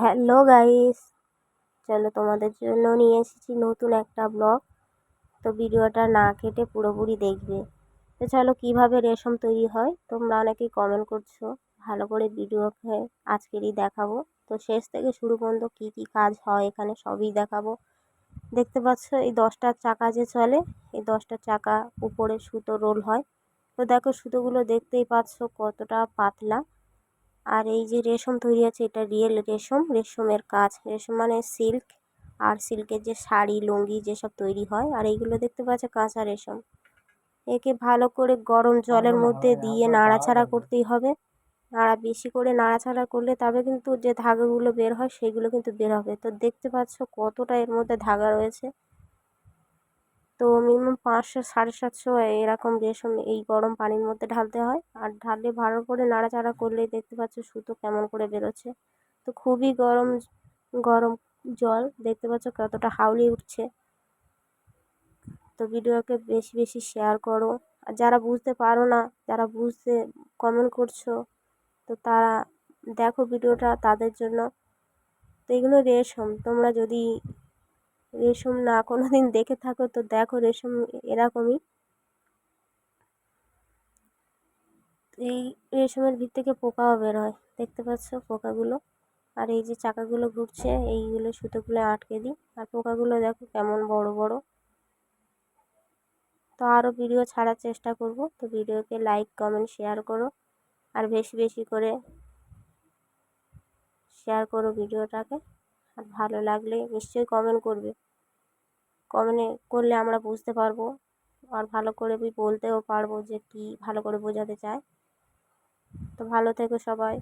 Hello guys, চলো তোমাদের জন্য নিয়ে এসেছি নতুন একটা ব্লগ। তো ভিডিওটা না কেটে পুরোপুরি দেখবে। তো চলো কীভাবে রেশম তৈরি হয়, তোমরা অনেকেই কমেন্ট করছ, ভালো করে ভিডিওকে আজকেরই দেখাবো। তো শেষ থেকে শুরু পর্যন্ত কী কী কাজ হয় এখানে সবই দেখাবো। দেখতে পাচ্ছ এই দশটা চাকা যে চলে, এই দশটা চাকা উপরে সুতো রোল হয়। তো দেখো সুতোগুলো দেখতেই পাচ্ছ কতটা পাতলা। আর এই যে রেশম তৈরি আছে এটা রিয়েল রেশম। রেশমের কাজ রেশম মানে সিল্ক আর সিল্কের যে শাড়ি লুঙ্গি যেসব তৈরি হয়। আর এইগুলো দেখতে পাচ্ছ কাঁচা রেশম। একে ভালো করে গরম জলের মধ্যে দিয়ে নাড়াচাড়া করতেই হবে। নাড়া বেশি করে নাড়াচাড়া করলে তবে কিন্তু যে ধাগাগুলো বের হয় সেগুলো কিন্তু বের হবে। তো দেখতে পাচ্ছ কতটা এর মধ্যে ধাগা রয়েছে। তো মিনিমাম পাঁচশো, সাড়ে সাতশো এরকম রেশম এই গরম পানির মধ্যে ঢালতে হয়। আর ঢালে ভালো করে নাড়াচাড়া করলেই দেখতে পাচ্ছ সুতো কেমন করে বেরোচ্ছে। তো খুবই গরম গরম জল, দেখতে পাচ্ছ কতটা হাউলি উঠছে। তো ভিডিওকে বেশি বেশি শেয়ার করো। আর যারা বুঝতে পারো না, যারা বুঝতে কমেন্ট করছ, তো তারা দেখো ভিডিওটা তাদের জন্য। তো এগুলো রেশম, তোমরা যদি রেশম না কোনো দিন দেখে থাকো তো দেখো রেশম এরকমই। এই রেশমের ভিত থেকে পোকাও বের হয়, দেখতে পাচ্ছ পোকাগুলো? আর এই যে চাকাগুলো ঘুরছে, এইগুলো সুতোগুলো আটকে দিই। আর পোকাগুলো দেখো কেমন বড় বড়। তো আরও ভিডিও ছাড়ার চেষ্টা করব, তো ভিডিওকে লাইক, কমেন্ট, শেয়ার করো। আর বেশি বেশি করে শেয়ার করো ভিডিওটাকে। আর ভালো লাগলে নিশ্চয়ই কমেন্ট করবে। কমেন্টে করলে আমরা বুঝতে পারব আর ভালো করে বলতেও পারব যে কী ভালো করে বোঝাতে চায়। তো ভালো থেকো সবাই।